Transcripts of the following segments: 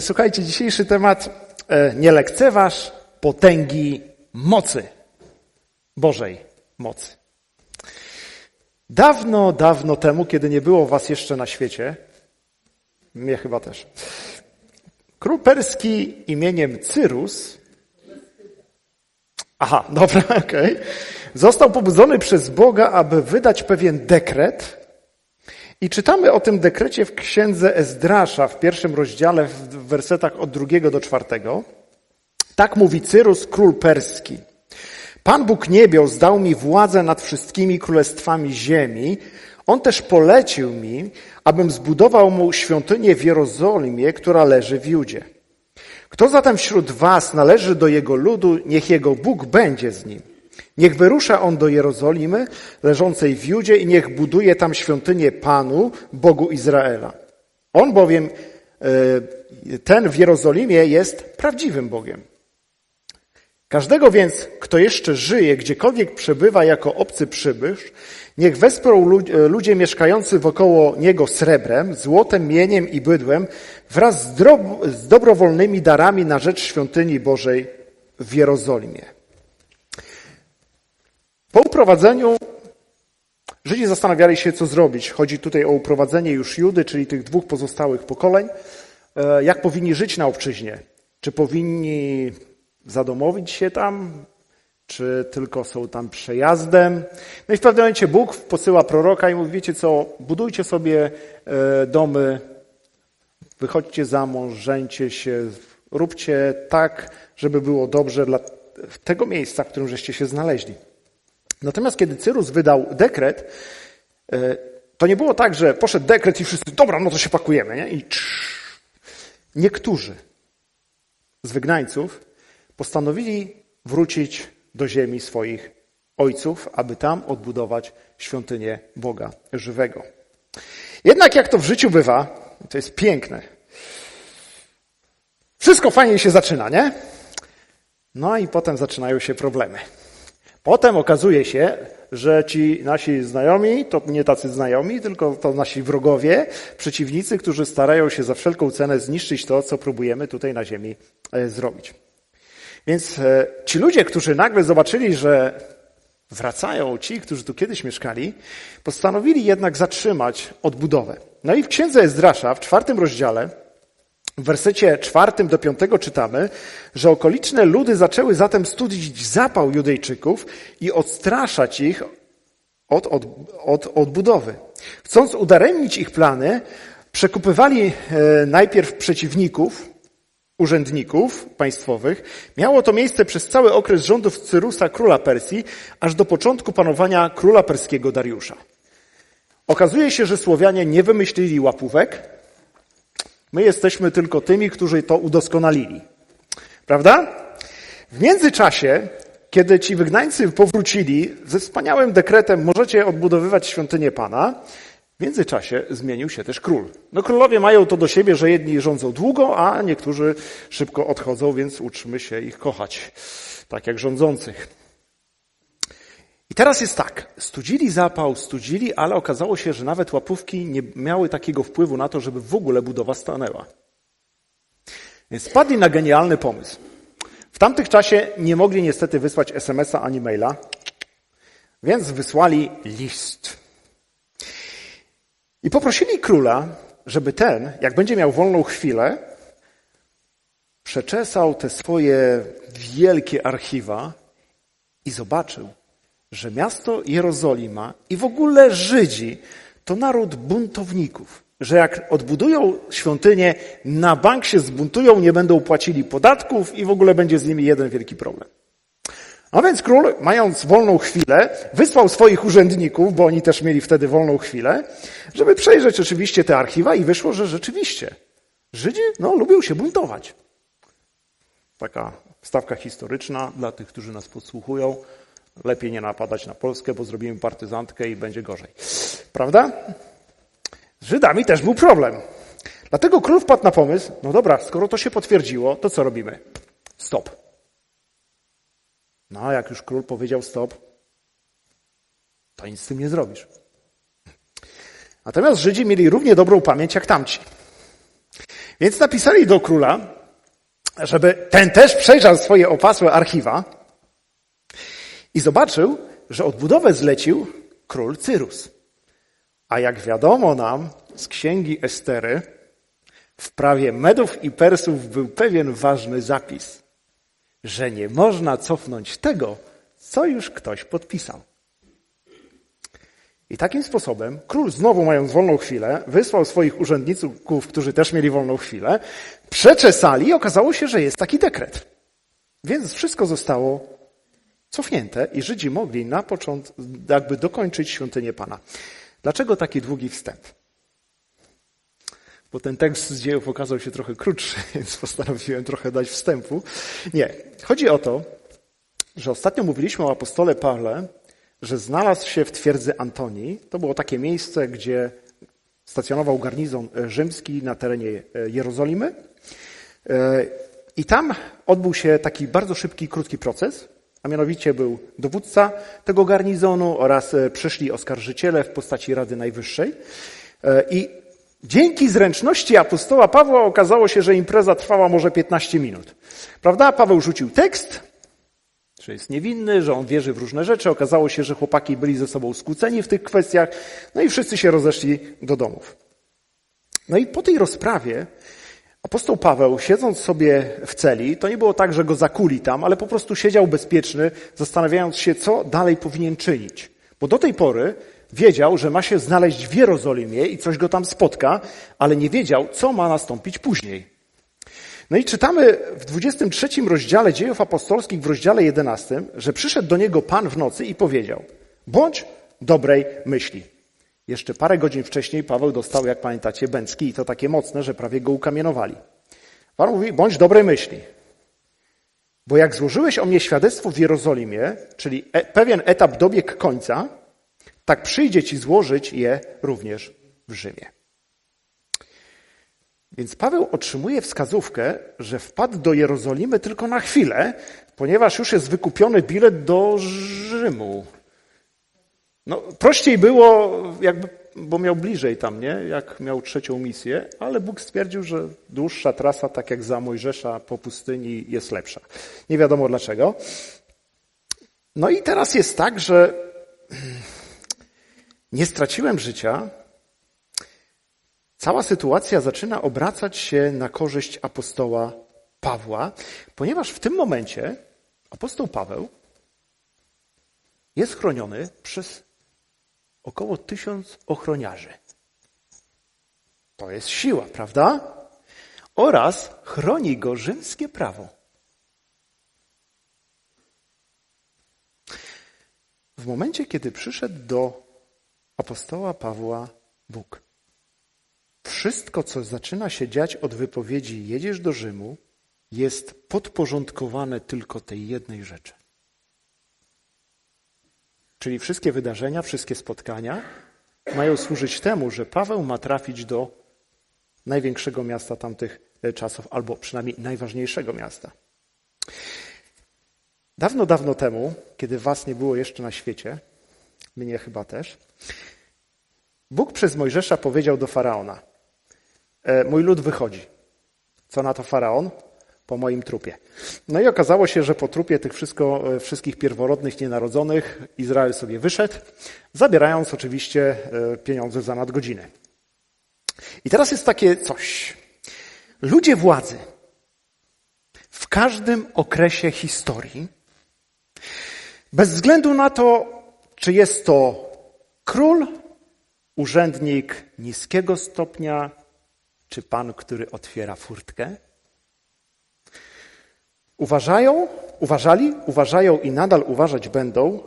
Słuchajcie, dzisiejszy temat e, nie lekceważ potęgi mocy. Bożej mocy. Dawno, dawno temu, kiedy nie było was jeszcze na świecie, mnie chyba też, król perski imieniem Cyrus, aha, dobra, okej, okay, został pobudzony przez Boga, aby wydać pewien dekret, i czytamy o tym dekrecie w księdze Ezdrasza w pierwszym rozdziale w wersetach od drugiego do czwartego. Tak mówi Cyrus, król perski. Pan Bóg niebios dał mi władzę nad wszystkimi królestwami ziemi. On też polecił mi, abym zbudował mu świątynię w Jerozolimie, która leży w Judzie. Kto zatem wśród was należy do jego ludu, niech jego Bóg będzie z nim. Niech wyrusza on do Jerozolimy, leżącej w Judzie i niech buduje tam świątynię Panu, Bogu Izraela. On bowiem, e, ten w Jerozolimie jest prawdziwym Bogiem. Każdego więc, kto jeszcze żyje, gdziekolwiek przebywa jako obcy przybysz, niech wesprą ludzie mieszkający wokoło niego srebrem, złotem, mieniem i bydłem wraz z, z dobrowolnymi darami na rzecz świątyni Bożej w Jerozolimie. Po uprowadzeniu Żydzi zastanawiali się, co zrobić. Chodzi tutaj o uprowadzenie już Judy, czyli tych dwóch pozostałych pokoleń. E, jak powinni żyć na obczyźnie? Czy powinni zadomowić się tam? Czy tylko są tam przejazdem? No i w pewnym momencie Bóg posyła proroka i mówi, wiecie co, budujcie sobie e, domy, wychodźcie za mąż, żeńcie się, róbcie tak, żeby było dobrze dla tego miejsca, w którym żeście się znaleźli. Natomiast kiedy Cyrus wydał dekret, e, to nie było tak, że poszedł dekret i wszyscy, dobra, no to się pakujemy. Nie? I niektórzy z wygnańców postanowili wrócić do ziemi swoich ojców, aby tam odbudować świątynię Boga żywego. Jednak jak to w życiu bywa, to jest piękne. Wszystko fajnie się zaczyna, nie? No i potem zaczynają się problemy. Potem okazuje się, że ci nasi znajomi to nie tacy znajomi, tylko to nasi wrogowie, przeciwnicy, którzy starają się za wszelką cenę zniszczyć to, co próbujemy tutaj na Ziemi e, zrobić. Więc e, ci ludzie, którzy nagle zobaczyli, że wracają ci, którzy tu kiedyś mieszkali, postanowili jednak zatrzymać odbudowę. No i w księdze Ezdrasza w czwartym rozdziale w wersecie czwartym do piątego czytamy, że okoliczne ludy zaczęły zatem studzić zapał Judejczyków i odstraszać ich od, od, od odbudowy. Chcąc udaremnić ich plany, przekupywali e, najpierw przeciwników, urzędników państwowych. Miało to miejsce przez cały okres rządów Cyrusa, króla Persji, aż do początku panowania króla perskiego Dariusza. Okazuje się, że Słowianie nie wymyślili łapówek, My jesteśmy tylko tymi, którzy to udoskonalili. Prawda? W międzyczasie, kiedy ci wygnańcy powrócili ze wspaniałym dekretem, możecie odbudowywać świątynię Pana, w międzyczasie zmienił się też król. No królowie mają to do siebie, że jedni rządzą długo, a niektórzy szybko odchodzą, więc uczmy się ich kochać, tak jak rządzących. I teraz jest tak, studzili zapał, studzili, ale okazało się, że nawet łapówki nie miały takiego wpływu na to, żeby w ogóle budowa stanęła. Więc spadli na genialny pomysł. W tamtych czasie nie mogli niestety wysłać SMS-a ani maila, więc wysłali list. I poprosili króla, żeby ten, jak będzie miał wolną chwilę, przeczesał te swoje wielkie archiwa i zobaczył, że miasto Jerozolima i w ogóle Żydzi to naród buntowników. Że jak odbudują świątynię, na bank się zbuntują, nie będą płacili podatków i w ogóle będzie z nimi jeden wielki problem. A więc król, mając wolną chwilę, wysłał swoich urzędników, bo oni też mieli wtedy wolną chwilę, żeby przejrzeć oczywiście te archiwa i wyszło, że rzeczywiście Żydzi no, lubią się buntować. Taka stawka historyczna dla tych, którzy nas podsłuchują. Lepiej nie napadać na Polskę, bo zrobimy partyzantkę i będzie gorzej. Prawda? Z Żydami też był problem. Dlatego król wpadł na pomysł, no dobra, skoro to się potwierdziło, to co robimy? Stop. No, jak już król powiedział stop, to nic z tym nie zrobisz. Natomiast Żydzi mieli równie dobrą pamięć jak tamci. Więc napisali do króla, żeby ten też przejrzał swoje opasłe archiwa i zobaczył, że odbudowę zlecił król Cyrus. A jak wiadomo nam z księgi Estery, w prawie Medów i Persów był pewien ważny zapis, że nie można cofnąć tego, co już ktoś podpisał. I takim sposobem król, znowu mając wolną chwilę, wysłał swoich urzędników, którzy też mieli wolną chwilę, przeczesali i okazało się, że jest taki dekret. Więc wszystko zostało cofnięte i Żydzi mogli na początku jakby dokończyć świątynię Pana. Dlaczego taki długi wstęp? Bo ten tekst z dziejów okazał się trochę krótszy, więc postanowiłem trochę dać wstępu. Nie. Chodzi o to, że ostatnio mówiliśmy o apostole Pawle, że znalazł się w twierdzy Antonii. To było takie miejsce, gdzie stacjonował garnizon rzymski na terenie Jerozolimy. I tam odbył się taki bardzo szybki, krótki proces, a mianowicie był dowódca tego garnizonu oraz przyszli oskarżyciele w postaci Rady Najwyższej. I dzięki zręczności apostoła Pawła okazało się, że impreza trwała może 15 minut. Prawda? Paweł rzucił tekst, że jest niewinny, że on wierzy w różne rzeczy. Okazało się, że chłopaki byli ze sobą skłóceni w tych kwestiach, no i wszyscy się rozeszli do domów. No i po tej rozprawie apostoł Paweł, siedząc sobie w celi, to nie było tak, że go zakuli tam, ale po prostu siedział bezpieczny, zastanawiając się, co dalej powinien czynić. Bo do tej pory wiedział, że ma się znaleźć w Jerozolimie i coś go tam spotka, ale nie wiedział, co ma nastąpić później. No i czytamy w 23 rozdziale dziejów apostolskich, w rozdziale 11, że przyszedł do niego Pan w nocy i powiedział: Bądź dobrej myśli. Jeszcze parę godzin wcześniej Paweł dostał, jak pamiętacie, bęcki i to takie mocne, że prawie go ukamienowali. Pan mówi: Bądź dobrej myśli. Bo jak złożyłeś o mnie świadectwo w Jerozolimie, czyli e pewien etap dobiegł końca, tak przyjdzie ci złożyć je również w Rzymie. Więc Paweł otrzymuje wskazówkę, że wpadł do Jerozolimy tylko na chwilę, ponieważ już jest wykupiony bilet do Rzymu. No, prościej było, jakby, bo miał bliżej tam, nie? Jak miał trzecią misję, ale Bóg stwierdził, że dłuższa trasa, tak jak za Mojżesza po pustyni, jest lepsza. Nie wiadomo dlaczego. No i teraz jest tak, że nie straciłem życia, Cała sytuacja zaczyna obracać się na korzyść apostoła Pawła, ponieważ w tym momencie apostoł Paweł jest chroniony przez około tysiąc ochroniarzy. To jest siła, prawda? Oraz chroni go rzymskie prawo. W momencie, kiedy przyszedł do apostoła Pawła Bóg, wszystko, co zaczyna się dziać od wypowiedzi jedziesz do Rzymu, jest podporządkowane tylko tej jednej rzeczy. Czyli wszystkie wydarzenia, wszystkie spotkania mają służyć temu, że Paweł ma trafić do największego miasta tamtych e, czasów, albo przynajmniej najważniejszego miasta. Dawno, dawno temu, kiedy was nie było jeszcze na świecie, mnie chyba też, Bóg przez Mojżesza powiedział do faraona: E, mój lud wychodzi. Co na to faraon? Po moim trupie. No i okazało się, że po trupie tych wszystko, e, wszystkich pierworodnych nienarodzonych Izrael sobie wyszedł, zabierając oczywiście e, pieniądze za nadgodziny. I teraz jest takie coś. Ludzie władzy w każdym okresie historii, bez względu na to, czy jest to król, urzędnik niskiego stopnia, czy Pan, który otwiera furtkę? Uważają, uważali, uważają i nadal uważać będą,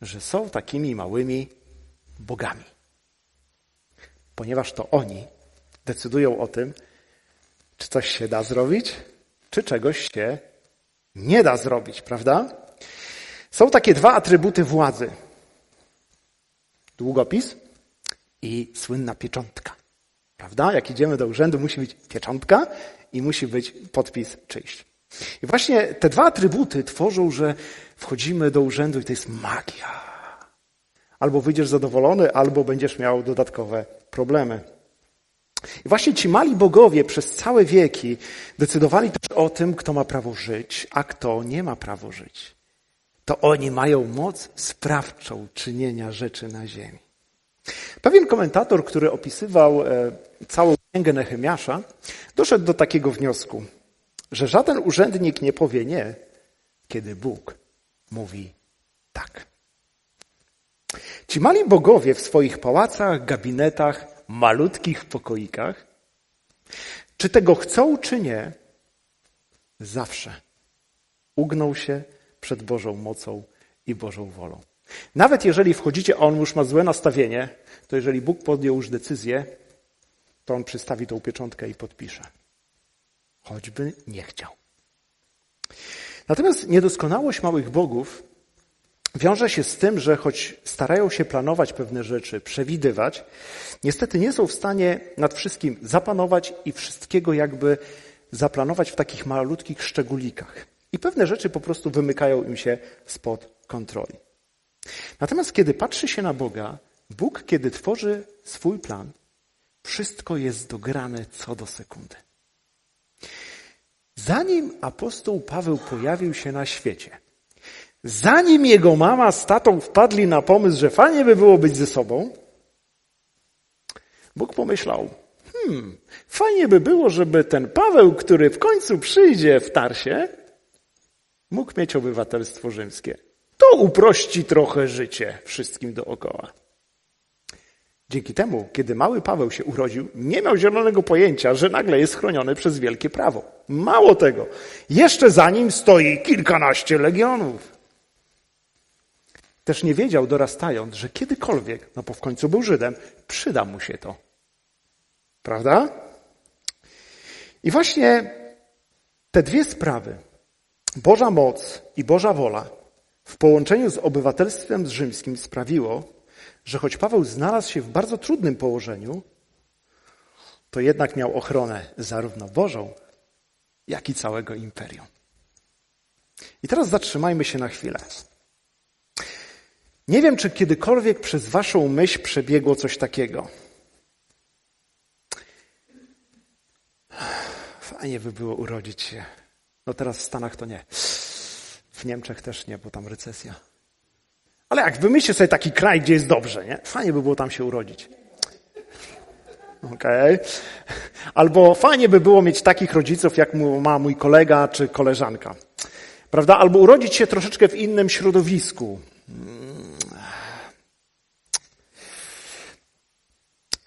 że są takimi małymi bogami. Ponieważ to oni decydują o tym, czy coś się da zrobić, czy czegoś się nie da zrobić, prawda? Są takie dwa atrybuty władzy: długopis i słynna pieczątka. Prawda? Jak idziemy do urzędu, musi być pieczątka i musi być podpis czyjś. I właśnie te dwa atrybuty tworzą, że wchodzimy do urzędu i to jest magia. Albo wyjdziesz zadowolony, albo będziesz miał dodatkowe problemy. I właśnie ci mali bogowie przez całe wieki decydowali też o tym, kto ma prawo żyć, a kto nie ma prawo żyć. To oni mają moc sprawczą czynienia rzeczy na ziemi. Pewien komentator, który opisywał e, całą księgę Nehemiasza, doszedł do takiego wniosku, że żaden urzędnik nie powie nie, kiedy Bóg mówi tak. Ci mali bogowie w swoich pałacach, gabinetach, malutkich pokoikach, czy tego chcą, czy nie, zawsze ugną się przed Bożą mocą i Bożą wolą. Nawet jeżeli wchodzicie, a on już ma złe nastawienie, to jeżeli Bóg podjął już decyzję, to on przystawi tą pieczątkę i podpisze. Choćby nie chciał. Natomiast niedoskonałość małych bogów wiąże się z tym, że choć starają się planować pewne rzeczy, przewidywać, niestety nie są w stanie nad wszystkim zapanować i wszystkiego jakby zaplanować w takich malutkich szczególikach. I pewne rzeczy po prostu wymykają im się spod kontroli. Natomiast kiedy patrzy się na Boga, Bóg, kiedy tworzy swój plan, wszystko jest dograne co do sekundy. Zanim apostoł Paweł pojawił się na świecie, zanim jego mama z tatą wpadli na pomysł, że fajnie by było być ze sobą, Bóg pomyślał, hmm, fajnie by było, żeby ten Paweł, który w końcu przyjdzie w Tarsie, mógł mieć obywatelstwo rzymskie. To uprości trochę życie wszystkim dookoła. Dzięki temu, kiedy mały Paweł się urodził, nie miał zielonego pojęcia, że nagle jest chroniony przez wielkie prawo. Mało tego, jeszcze za nim stoi kilkanaście legionów. Też nie wiedział, dorastając, że kiedykolwiek, no bo w końcu był Żydem, przyda mu się to. Prawda? I właśnie te dwie sprawy, Boża moc i Boża wola, w połączeniu z obywatelstwem rzymskim sprawiło, że choć Paweł znalazł się w bardzo trudnym położeniu, to jednak miał ochronę zarówno Bożą, jak i całego imperium. I teraz zatrzymajmy się na chwilę. Nie wiem, czy kiedykolwiek przez Waszą myśl przebiegło coś takiego. Fajnie by było urodzić się. No teraz w Stanach to nie. W Niemczech też nie, bo tam recesja. Ale jak wymyślcie sobie taki kraj, gdzie jest dobrze, nie? Fajnie by było tam się urodzić. Okay. Albo fajnie by było mieć takich rodziców, jak ma mój kolega czy koleżanka. Prawda? Albo urodzić się troszeczkę w innym środowisku.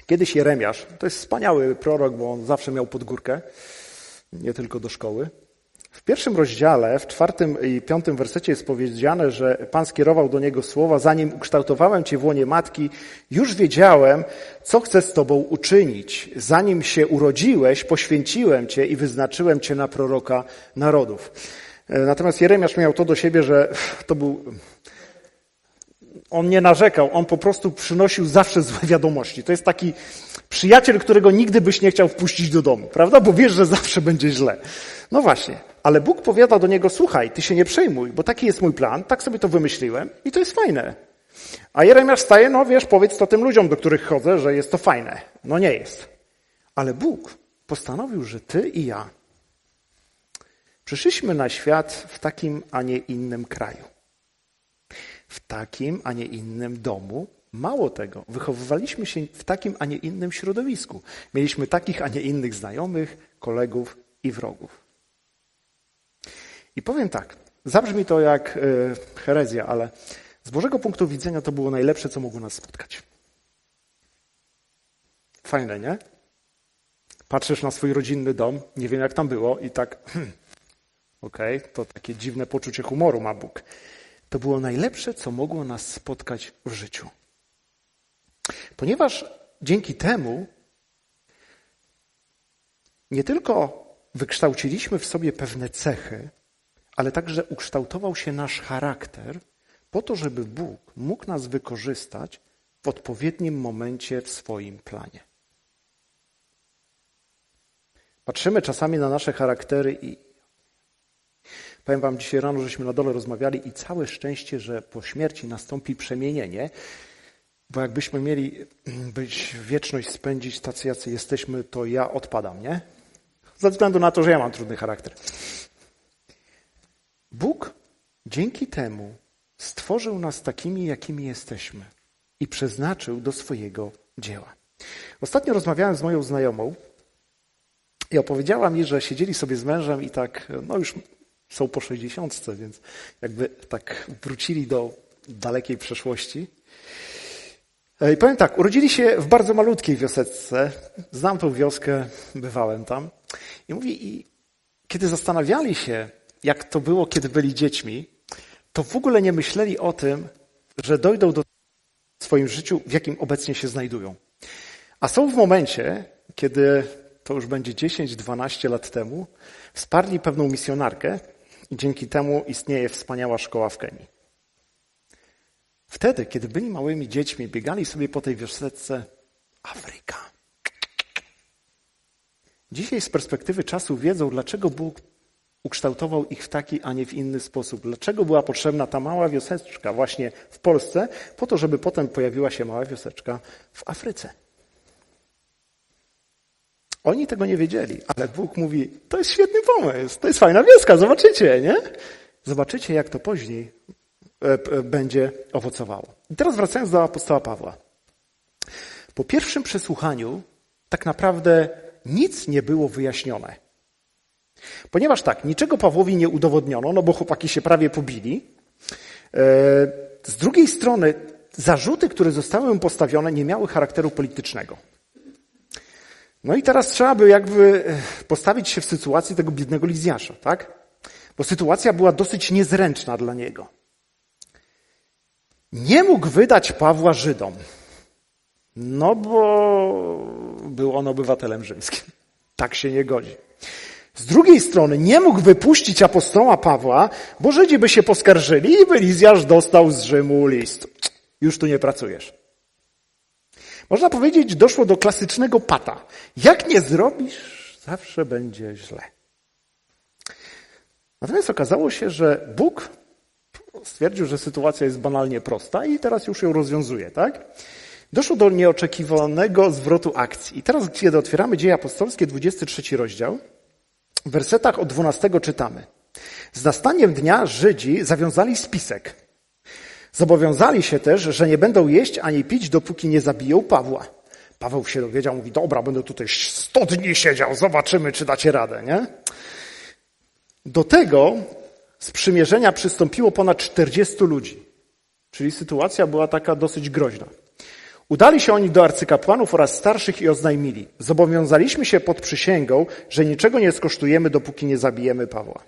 Kiedyś Jeremiasz, to jest wspaniały prorok, bo on zawsze miał podgórkę, nie tylko do szkoły. W pierwszym rozdziale, w czwartym i piątym wersecie jest powiedziane, że Pan skierował do niego słowa, zanim ukształtowałem Cię w łonie matki, już wiedziałem, co chcę z Tobą uczynić. Zanim się urodziłeś, poświęciłem Cię i wyznaczyłem Cię na proroka narodów. E, natomiast Jeremiasz miał to do siebie, że to był on nie narzekał, on po prostu przynosił zawsze złe wiadomości. To jest taki przyjaciel, którego nigdy byś nie chciał wpuścić do domu, prawda? Bo wiesz, że zawsze będzie źle. No właśnie, ale Bóg powiada do niego, słuchaj, ty się nie przejmuj, bo taki jest mój plan, tak sobie to wymyśliłem i to jest fajne. A Jeremiasz staje, no wiesz, powiedz to tym ludziom, do których chodzę, że jest to fajne. No nie jest. Ale Bóg postanowił, że ty i ja przyszliśmy na świat w takim, a nie innym kraju w takim, a nie innym domu. Mało tego, wychowywaliśmy się w takim, a nie innym środowisku. Mieliśmy takich, a nie innych znajomych, kolegów i wrogów. I powiem tak, zabrzmi to jak e, herezja, ale z Bożego punktu widzenia to było najlepsze, co mogło nas spotkać. Fajne, nie? Patrzysz na swój rodzinny dom, nie wiem jak tam było i tak, hmm, okej, okay, to takie dziwne poczucie humoru ma Bóg. To było najlepsze, co mogło nas spotkać w życiu. Ponieważ dzięki temu nie tylko wykształciliśmy w sobie pewne cechy, ale także ukształtował się nasz charakter po to, żeby Bóg mógł nas wykorzystać w odpowiednim momencie w swoim planie. Patrzymy czasami na nasze charaktery i Powiem wam, dzisiaj rano żeśmy na dole rozmawiali i całe szczęście, że po śmierci nastąpi przemienienie. Bo jakbyśmy mieli być wieczność spędzić tacy, jacy jesteśmy, to ja odpadam, nie? Ze względu na to, że ja mam trudny charakter. Bóg dzięki temu stworzył nas takimi, jakimi jesteśmy i przeznaczył do swojego dzieła. Ostatnio rozmawiałem z moją znajomą i opowiedziała mi, że siedzieli sobie z mężem i tak, no już są po sześćdziesiątce, więc jakby tak wrócili do dalekiej przeszłości. I powiem tak, urodzili się w bardzo malutkiej wioseczce. Znam tą wioskę, bywałem tam. I mówi, i kiedy zastanawiali się, jak to było, kiedy byli dziećmi, to w ogóle nie myśleli o tym, że dojdą do w swoim życiu, w jakim obecnie się znajdują. A są w momencie, kiedy to już będzie 10-12 lat temu, wsparli pewną misjonarkę i dzięki temu istnieje wspaniała szkoła w Kenii. Wtedy, kiedy byli małymi dziećmi, biegali sobie po tej wiosce Afryka. Dzisiaj z perspektywy czasu wiedzą, dlaczego Bóg ukształtował ich w taki, a nie w inny sposób. Dlaczego była potrzebna ta mała wioseczka właśnie w Polsce, po to, żeby potem pojawiła się mała wioseczka w Afryce. Oni tego nie wiedzieli, ale Bóg mówi, to jest świetny pomysł, to jest fajna wioska, zobaczycie, nie? Zobaczycie, jak to później e, będzie owocowało. I teraz wracając do apostoła Pawła. Po pierwszym przesłuchaniu tak naprawdę nic nie było wyjaśnione. Ponieważ tak, niczego Pawłowi nie udowodniono, no bo chłopaki się prawie pobili. E, z drugiej strony, zarzuty, które zostały mu postawione, nie miały charakteru politycznego. No i teraz trzeba by jakby e, postawić się w sytuacji tego biednego Lizjasza, tak? Bo sytuacja była dosyć niezręczna dla niego. Nie mógł wydać Pawła Żydom, no bo był on obywatelem rzymskim. Tak się nie godzi. Z drugiej strony nie mógł wypuścić apostoła Pawła, bo Żydzi by się poskarżyli i by Lizjasz dostał z Rzymu list. Już tu nie pracujesz. Można powiedzieć, doszło do klasycznego pata. Jak nie zrobisz, zawsze będzie źle. Natomiast okazało się, że Bóg stwierdził, że sytuacja jest banalnie prosta i teraz już ją rozwiązuje, tak? Doszło do nieoczekiwanego zwrotu akcji. I teraz, kiedy otwieramy Dzieje Apostolskie, 23 rozdział, w wersetach od 12 czytamy. Z nastaniem dnia Żydzi zawiązali spisek. Zobowiązali się też, że nie będą jeść ani pić, dopóki nie zabiją Pawła. Paweł się dowiedział, mówi, dobra, będę tutaj 100 dni siedział, zobaczymy, czy dacie radę, nie? Do tego z przymierzenia przystąpiło ponad 40 ludzi. Czyli sytuacja była taka dosyć groźna. Udali się oni do arcykapłanów oraz starszych i oznajmili: Zobowiązaliśmy się pod przysięgą, że niczego nie skosztujemy, dopóki nie zabijemy Pawła.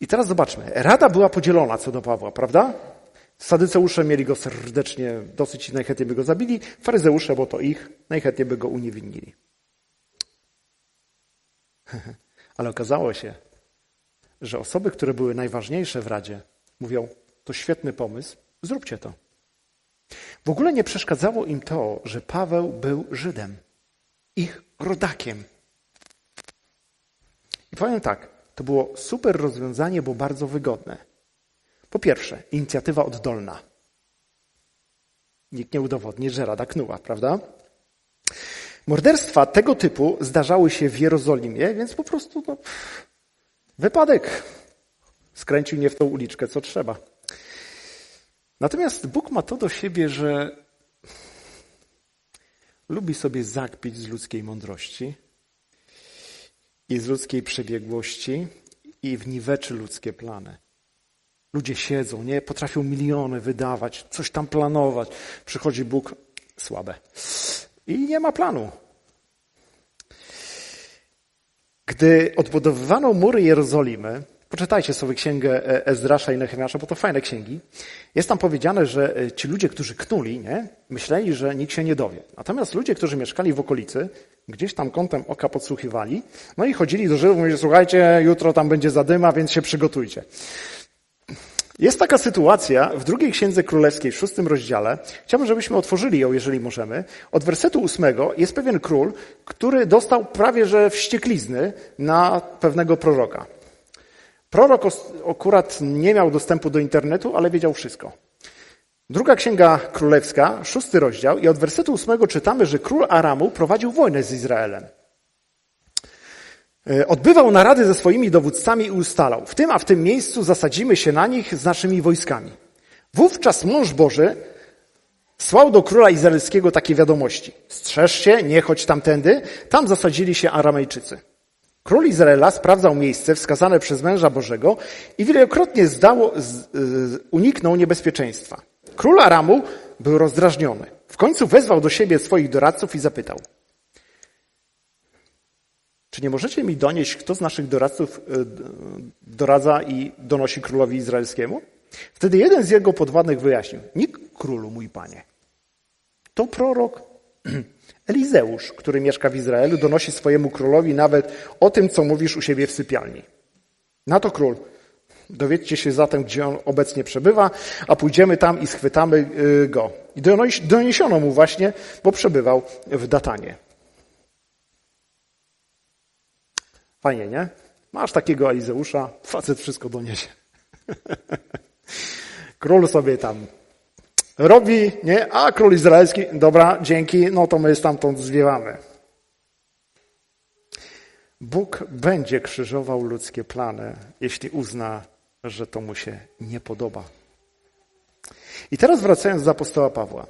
I teraz zobaczmy. Rada była podzielona co do Pawła, prawda? Sadyceusze mieli go serdecznie, dosyć najchętniej by go zabili. Faryzeusze, bo to ich, najchętniej by go uniewinnili. Ale okazało się, że osoby, które były najważniejsze w Radzie, mówią: To świetny pomysł, zróbcie to. W ogóle nie przeszkadzało im to, że Paweł był Żydem, ich rodakiem. I powiem tak, to było super rozwiązanie, bo bardzo wygodne. Po pierwsze, inicjatywa oddolna. Nikt nie udowodni, że Rada knuła, prawda? Morderstwa tego typu zdarzały się w Jerozolimie, więc po prostu no, wypadek. Skręcił nie w tą uliczkę, co trzeba. Natomiast Bóg ma to do siebie, że lubi sobie zakpić z ludzkiej mądrości i z ludzkiej przebiegłości i wniweczy ludzkie plany. Ludzie siedzą, nie? Potrafią miliony wydawać, coś tam planować. Przychodzi Bóg, słabe. I nie ma planu. Gdy odbudowywano mury Jerozolimy, Poczytajcie sobie księgę e, Ezdrasza i Nehemiasza, bo to fajne księgi. Jest tam powiedziane, że e, ci ludzie, którzy knuli, nie, myśleli, że nikt się nie dowie. Natomiast ludzie, którzy mieszkali w okolicy, gdzieś tam kątem oka podsłuchiwali, no i chodzili do Żydów mówili, słuchajcie, jutro tam będzie zadyma, więc się przygotujcie. Jest taka sytuacja w drugiej księdze królewskiej, w szóstym rozdziale. Chciałbym, żebyśmy otworzyli ją, jeżeli możemy. Od wersetu ósmego jest pewien król, który dostał prawie że wścieklizny na pewnego proroka. Prorok akurat nie miał dostępu do internetu, ale wiedział wszystko. Druga Księga Królewska, szósty rozdział i od wersetu ósmego czytamy, że król Aramu prowadził wojnę z Izraelem. E, odbywał narady ze swoimi dowódcami i ustalał, w tym a w tym miejscu zasadzimy się na nich z naszymi wojskami. Wówczas mąż Boży słał do króla izraelskiego takie wiadomości. Strzeż się, nie chodź tamtędy, tam zasadzili się Aramejczycy. Król Izraela sprawdzał miejsce wskazane przez męża Bożego i wielokrotnie zdało, z, y, uniknął niebezpieczeństwa. Król Aramu był rozdrażniony. W końcu wezwał do siebie swoich doradców i zapytał: Czy nie możecie mi donieść, kto z naszych doradców y, doradza i donosi królowi izraelskiemu? Wtedy jeden z jego podwładnych wyjaśnił: Nikt królu, mój panie. To prorok Elizeusz, który mieszka w Izraelu, donosi swojemu królowi nawet o tym, co mówisz u siebie w sypialni. Na to król. Dowiedzcie się zatem, gdzie on obecnie przebywa, a pójdziemy tam i schwytamy y, go. I doniesiono mu właśnie, bo przebywał w Datanie. Fajnie, nie? Masz takiego Elizeusza, facet wszystko doniesie. Król sobie tam robi, nie? A król izraelski, dobra, dzięki, no to my stamtąd zwiewamy. Bóg będzie krzyżował ludzkie plany, jeśli uzna, że to mu się nie podoba. I teraz wracając do apostoła Pawła.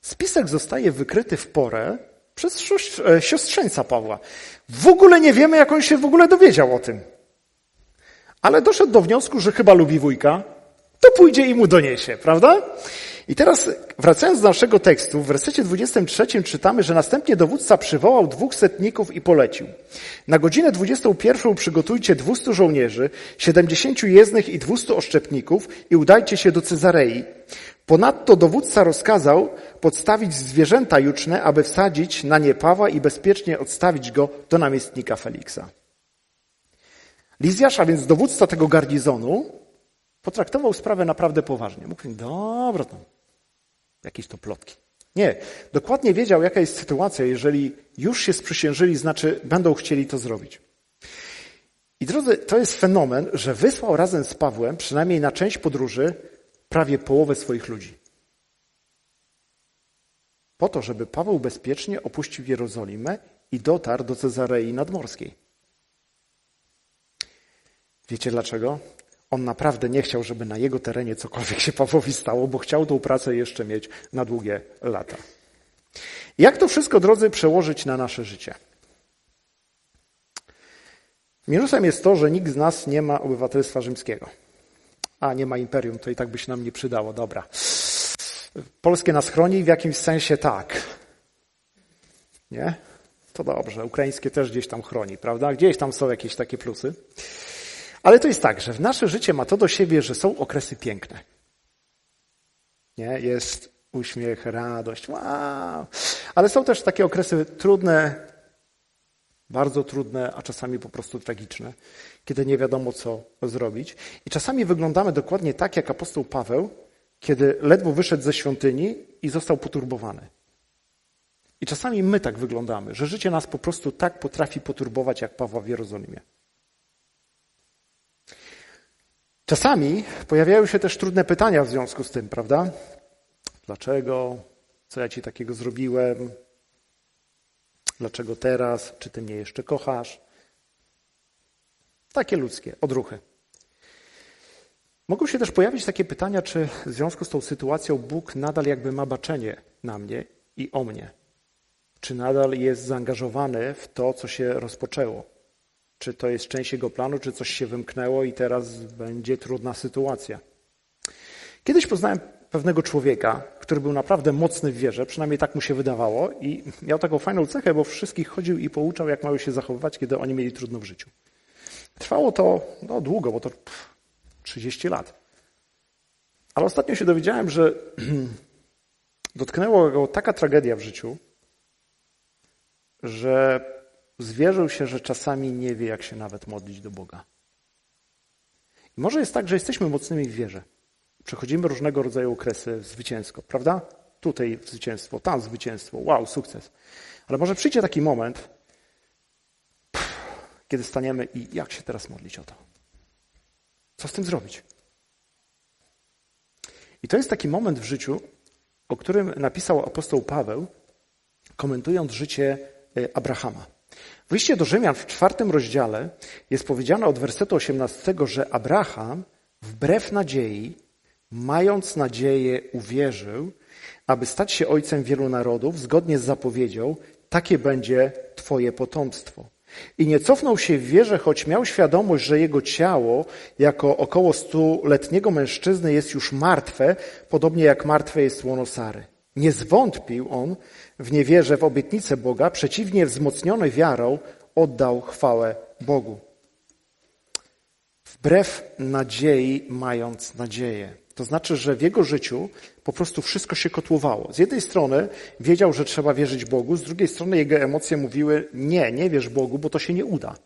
Spisek zostaje wykryty w porę przez e, siostrzeńca Pawła. W ogóle nie wiemy, jak on się w ogóle dowiedział o tym. Ale doszedł do wniosku, że chyba lubi wujka, to pójdzie i mu doniesie, prawda? I teraz wracając do naszego tekstu, w wersecie 23 czytamy, że następnie dowódca przywołał dwóch setników i polecił. Na godzinę 21 przygotujcie 200 żołnierzy, 70 jezdnych i 200 oszczepników i udajcie się do Cezarei. Ponadto dowódca rozkazał podstawić zwierzęta juczne, aby wsadzić na nie Pawła i bezpiecznie odstawić go do namiestnika Feliksa. Lizjasz, a więc dowódca tego garnizonu, potraktował sprawę naprawdę poważnie. Mógł powiedzieć, dobra, to jakieś to plotki. Nie, dokładnie wiedział, jaka jest sytuacja. Jeżeli już się sprzysiężyli, znaczy będą chcieli to zrobić. I drodzy, to jest fenomen, że wysłał razem z Pawłem, przynajmniej na część podróży, prawie połowę swoich ludzi. Po to, żeby Paweł bezpiecznie opuścił Jerozolimę i dotarł do Cezarei Nadmorskiej. Wiecie dlaczego? On naprawdę nie chciał, żeby na jego terenie cokolwiek się Pawłowi stało, bo chciał tą pracę jeszcze mieć na długie lata. Jak to wszystko, drodzy, przełożyć na nasze życie? Minusem jest to, że nikt z nas nie ma obywatelstwa rzymskiego. A, nie ma imperium, to i tak by się nam nie przydało. Dobra. Polskie nas chroni w jakimś sensie tak. Nie? To dobrze. Ukraińskie też gdzieś tam chroni, prawda? Gdzieś tam są jakieś takie plusy. Ale to jest tak, że w nasze życie ma to do siebie, że są okresy piękne. Nie? Jest uśmiech, radość, wow. Ale są też takie okresy trudne, bardzo trudne, a czasami po prostu tragiczne, kiedy nie wiadomo, co zrobić. I czasami wyglądamy dokładnie tak, jak apostoł Paweł, kiedy ledwo wyszedł ze świątyni i został poturbowany. I czasami my tak wyglądamy, że życie nas po prostu tak potrafi poturbować, jak Pawła w Jerozolimie. Czasami pojawiają się też trudne pytania w związku z tym, prawda? Dlaczego? Co ja ci takiego zrobiłem? Dlaczego teraz? Czy ty mnie jeszcze kochasz? Takie ludzkie odruchy. Mogą się też pojawić takie pytania, czy w związku z tą sytuacją Bóg nadal jakby ma baczenie na mnie i o mnie? Czy nadal jest zaangażowany w to, co się rozpoczęło? Czy to jest część jego planu, czy coś się wymknęło i teraz będzie trudna sytuacja. Kiedyś poznałem pewnego człowieka, który był naprawdę mocny w wierze, przynajmniej tak mu się wydawało, i miał taką fajną cechę, bo wszystkich chodził i pouczał, jak mają się zachowywać, kiedy oni mieli trudno w życiu. Trwało to no, długo, bo to pff, 30 lat. Ale ostatnio się dowiedziałem, że dotknęło go taka tragedia w życiu, że zwierzył się, że czasami nie wie, jak się nawet modlić do Boga. I może jest tak, że jesteśmy mocnymi w wierze. Przechodzimy różnego rodzaju okresy zwycięsko, prawda? Tutaj zwycięstwo, tam zwycięstwo, wow, sukces. Ale może przyjdzie taki moment, kiedy staniemy i jak się teraz modlić o to? Co z tym zrobić? I to jest taki moment w życiu, o którym napisał apostoł Paweł, komentując życie y, Abrahama. W liście do Rzymian w czwartym rozdziale jest powiedziane od wersetu 18, że Abraham wbrew nadziei, mając nadzieję, uwierzył, aby stać się ojcem wielu narodów, zgodnie z zapowiedzią, takie będzie Twoje potomstwo. I nie cofnął się w wierze, choć miał świadomość, że jego ciało, jako około stuletniego mężczyzny, jest już martwe, podobnie jak martwe jest łono Sary. Nie zwątpił on w niewierze w obietnicę Boga, przeciwnie, wzmocniony wiarą, oddał chwałę Bogu. Wbrew nadziei, mając nadzieję. To znaczy, że w jego życiu po prostu wszystko się kotłowało. Z jednej strony wiedział, że trzeba wierzyć Bogu, z drugiej strony jego emocje mówiły: Nie, nie wierz Bogu, bo to się nie uda.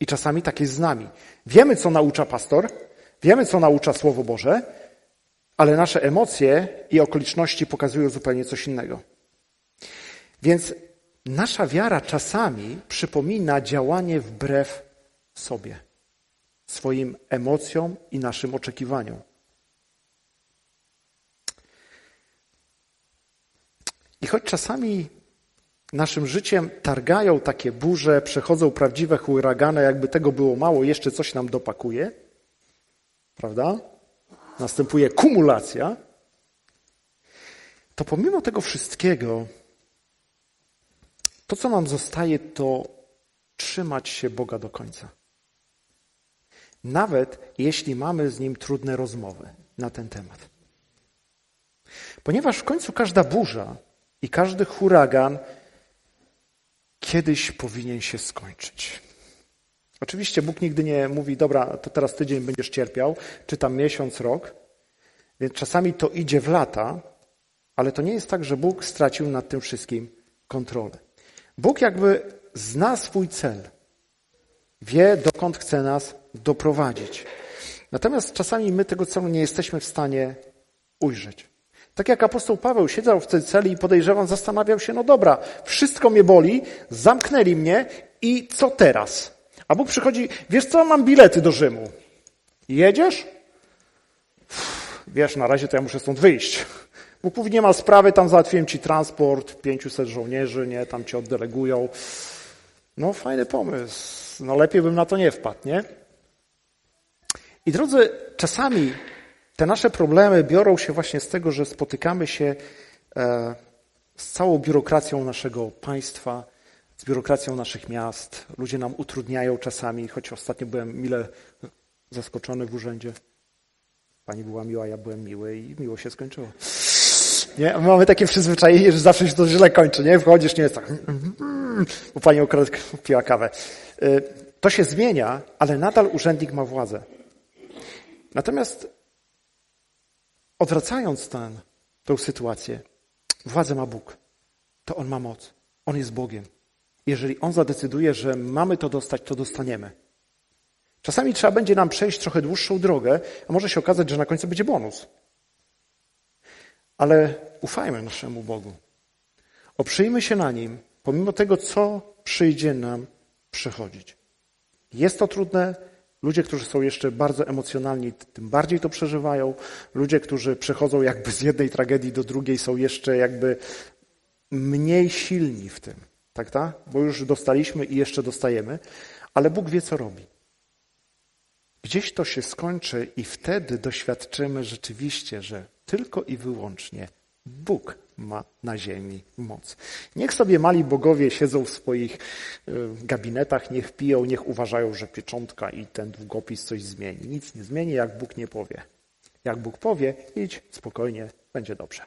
I czasami tak jest z nami. Wiemy, co naucza pastor, wiemy, co naucza Słowo Boże, ale nasze emocje i okoliczności pokazują zupełnie coś innego. Więc nasza wiara czasami przypomina działanie wbrew sobie, swoim emocjom i naszym oczekiwaniom. I choć czasami naszym życiem targają takie burze, przechodzą prawdziwe huragany, jakby tego było mało, jeszcze coś nam dopakuje, prawda? Następuje kumulacja, to pomimo tego wszystkiego, to co nam zostaje, to trzymać się Boga do końca. Nawet jeśli mamy z Nim trudne rozmowy na ten temat. Ponieważ w końcu każda burza i każdy huragan kiedyś powinien się skończyć. Oczywiście Bóg nigdy nie mówi, dobra, to teraz tydzień będziesz cierpiał, czy tam miesiąc, rok. Więc czasami to idzie w lata, ale to nie jest tak, że Bóg stracił nad tym wszystkim kontrolę. Bóg jakby zna swój cel. Wie, dokąd chce nas doprowadzić. Natomiast czasami my tego celu nie jesteśmy w stanie ujrzeć. Tak jak apostoł Paweł siedział w tej celi i podejrzewam, zastanawiał się, no dobra, wszystko mnie boli, zamknęli mnie i co teraz? A Bóg przychodzi, wiesz co, mam bilety do Rzymu. Jedziesz? Wiesz, na razie to ja muszę stąd wyjść. Bóg mówi, nie ma sprawy, tam załatwiłem ci transport, 500 żołnierzy, nie, tam cię oddelegują. No, fajny pomysł. No, lepiej bym na to nie wpadł, nie? I drodzy, czasami te nasze problemy biorą się właśnie z tego, że spotykamy się e, z całą biurokracją naszego państwa, z biurokracją naszych miast. Ludzie nam utrudniają czasami, choć ostatnio byłem mile zaskoczony w urzędzie. Pani była miła, ja byłem miły i miło się skończyło. Nie? Mamy takie przyzwyczajenie, że zawsze się to źle kończy, nie? Wchodzisz, nie jest tak, bo pani akurat piła kawę. Y, to się zmienia, ale nadal urzędnik ma władzę. Natomiast odwracając ten, tę sytuację, władzę ma Bóg. To On ma moc. On jest Bogiem. Jeżeli On zadecyduje, że mamy to dostać, to dostaniemy. Czasami trzeba będzie nam przejść trochę dłuższą drogę, a może się okazać, że na końcu będzie bonus. Ale ufajmy naszemu Bogu. Oprzyjmy się na Nim, pomimo tego, co przyjdzie nam przechodzić. Jest to trudne. Ludzie, którzy są jeszcze bardzo emocjonalni, tym bardziej to przeżywają. Ludzie, którzy przechodzą jakby z jednej tragedii do drugiej, są jeszcze jakby mniej silni w tym. Tak, tak? Bo już dostaliśmy i jeszcze dostajemy. Ale Bóg wie, co robi. Gdzieś to się skończy i wtedy doświadczymy rzeczywiście, że tylko i wyłącznie Bóg ma na ziemi moc. Niech sobie mali bogowie siedzą w swoich y, gabinetach, niech piją, niech uważają, że pieczątka i ten długopis coś zmieni. Nic nie zmieni, jak Bóg nie powie. Jak Bóg powie, idź spokojnie, będzie dobrze.